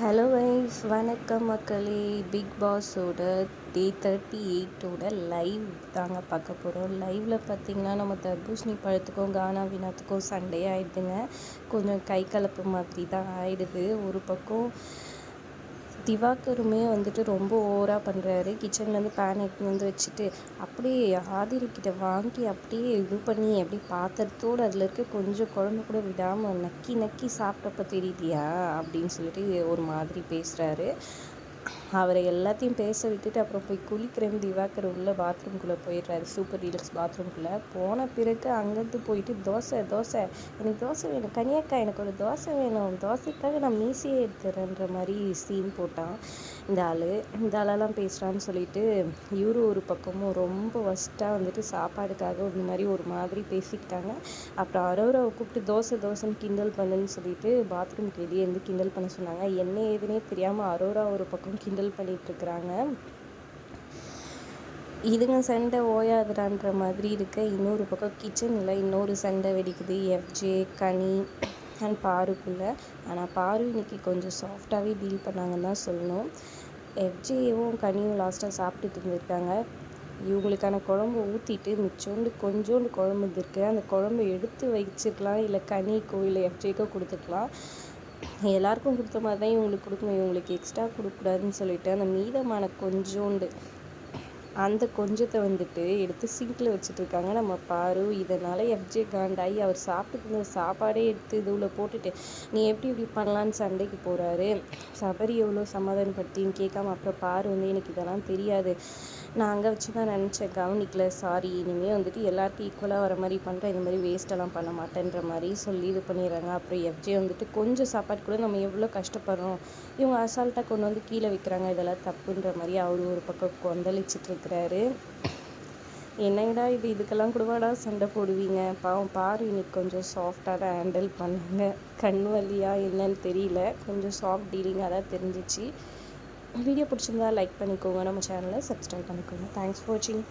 Hello guys வணக்கம் மக்களே. Big பாஸோட டே தேர்ட்டி எயிட்டோட லைவ் தாங்க பார்க்க போகிறோம் லைவில் பார்த்தீங்கன்னா நம்ம தர்பூசணி பழத்துக்கும் கானா வினாத்துக்கும் சண்டே ஆகிடுதுங்க கொஞ்சம் கை கலப்பு மாதிரி தான் ஆகிடுது ஒரு பக்கம் திவாகருமே வந்துட்டு ரொம்ப ஓவராக பண்ணுறாரு கிச்சன்லேருந்து பேன் எடுத்துன்னு வந்து வச்சுட்டு அப்படியே ஆதிரிக்கிட்ட வாங்கி அப்படியே இது பண்ணி அப்படியே பாத்திரத்தோடு அதில் இருக்க கொஞ்சம் குழம்பு கூட விடாமல் நக்கி நக்கி சாப்பிட்டப்ப தெரியுதியா? அப்படின்னு சொல்லிட்டு ஒரு மாதிரி பேசுகிறாரு அவரை எல்லாத்தையும் பேச விட்டுட்டு அப்புறம் போய் குளிக்கிறேன் திவாகர் உள்ளே பாத்ரூம்குள்ளே போயிடுறாரு. சூப்பர் டீலக்ஸ் பாத்ரூம்குள்ளே போன பிறகு அங்கேருந்து போயிட்டு தோசை தோசை எனக்கு தோசை வேணும். கனியாக்கா எனக்கு ஒரு தோசை வேணும். தோசைக்காக நான் மீசியே எடுத்துறேன்ற மாதிரி சீன் போட்டான். இந்த ஆள் இந்த ஆளெல்லாம் பேசுகிறான்னு சொல்லிட்டு இவரு ஒரு பக்கமும் ரொம்ப ஒஸ்ட்டாக வந்துட்டு சாப்பாடுக்காக ஒரு மாதிரி ஒரு மாதிரி பேசிக்கிட்டாங்க. அப்புறம் அரோராவை கூப்பிட்டு தோசை தோசைன்னு கிண்டல் பண்ணுன்னு சொல்லிட்டு பாத்ரூம்க்கு வெளியே இருந்து கிண்டல் பண்ண சொன்னாங்க. என்ன ஏதுனே தெரியாமல் அரோரா ஒரு பக்கம் கிண்டல் கிண்டல் பண்ணிகிட்ருக்குறாங்க இதுங்க சண்டை ஓயாதுறான்ற மாதிரி இருக்க இன்னொரு பக்கம் கிச்சனில் இன்னொரு சண்டை வெடிக்குது. FJ Ghani and பாருக்குள்ளே. ஆனால் பாரு இன்னைக்கு கொஞ்சம் சாஃப்டாகவே டீல் பண்ணாங்கன்னு தான் சொல்லணும். எஃப்ஜேவும் கனியும் லாஸ்ட்டாக சாப்பிட்டு இருந்திருக்காங்க. இவங்களுக்கான குழம்பு ஊற்றிட்டு மிச்சோண்டு கொஞ்சோண்டு குழம்பு இருந்திருக்கு அந்த குழம்பு எடுத்து வச்சிருக்கலாம். இல்லை கனிக்கோ இல்லை எஃப்ஜேக்கோ கொடுத்துக்கலாம் எல்லாருக்கும் கொடுத்த மாதிரி தான் இவங்களுக்கு கொடுக்கணும். இவங்களுக்கு எக்ஸ்ட்ரா கொடுக்கக்கூடாதுன்னு சொல்லிட்டு அந்த மீதமான கொஞ்சோண்டு அந்த கொஞ்சத்தை வந்துட்டு எடுத்து சிங்கில் வச்சுட்டு இருக்காங்க நம்ம பாரு இதனால் எஃப்ஜே காண்டாகி அவர் சாப்பிட்டு சாப்பாடே எடுத்து இதுவில் போட்டுட்டு நீ எப்படி இப்படி பண்ணலான்னு சண்டைக்கு போகிறாரு சபரி எவ்வளோ சமாதானப்படுத்தின்னு கேட்காம அப்புறம் பாரு வந்து எனக்கு இதெல்லாம் தெரியாது. நான் அங்கே வச்சு தான் நினச்சேன் கவனிக்கல. சாரி இனிமேல் வந்துட்டு எல்லாருக்கும் ஈக்குவலாக வர மாதிரி பண்ணுறேன் இந்த மாதிரி வேஸ்ட்டெல்லாம் பண்ண மாட்டேன்ற மாதிரி சொல்லி இது பண்ணிடுறாங்க. அப்புறம் எஃப்ஜே வந்துட்டு கொஞ்சம் சாப்பாடு கூட நம்ம எவ்வளோ கஷ்டப்படுறோம் இவங்க அசால்ட்டாக கொண்டு வந்து கீழே வைக்கிறாங்க. இதெல்லாம் தப்புன்ற மாதிரி அவர் ஒரு பக்கம் கொந்தளிச்சிட்டு கொடுக்குறாரு என்னடா இது இதுக்கெல்லாம் கூடவாடா சண்டை போடுவீங்க. பாவம் பாரு இன்னைக்கு கொஞ்சம் சாஃப்டாக தான் ஹேண்டில் பண்ணுங்க. கண் வழியாக என்னன்னு தெரியல. கொஞ்சம் சாஃப்ட் டீலிங்காக தான் தெரிஞ்சிச்சு. வீடியோ பிடிச்சிருந்தா லைக் பண்ணிக்கோங்க. நம்ம சேனலை சப்ஸ்கிரைப் பண்ணிக்கோங்க. தேங்க்ஸ் ஃபார் வாட்சிங்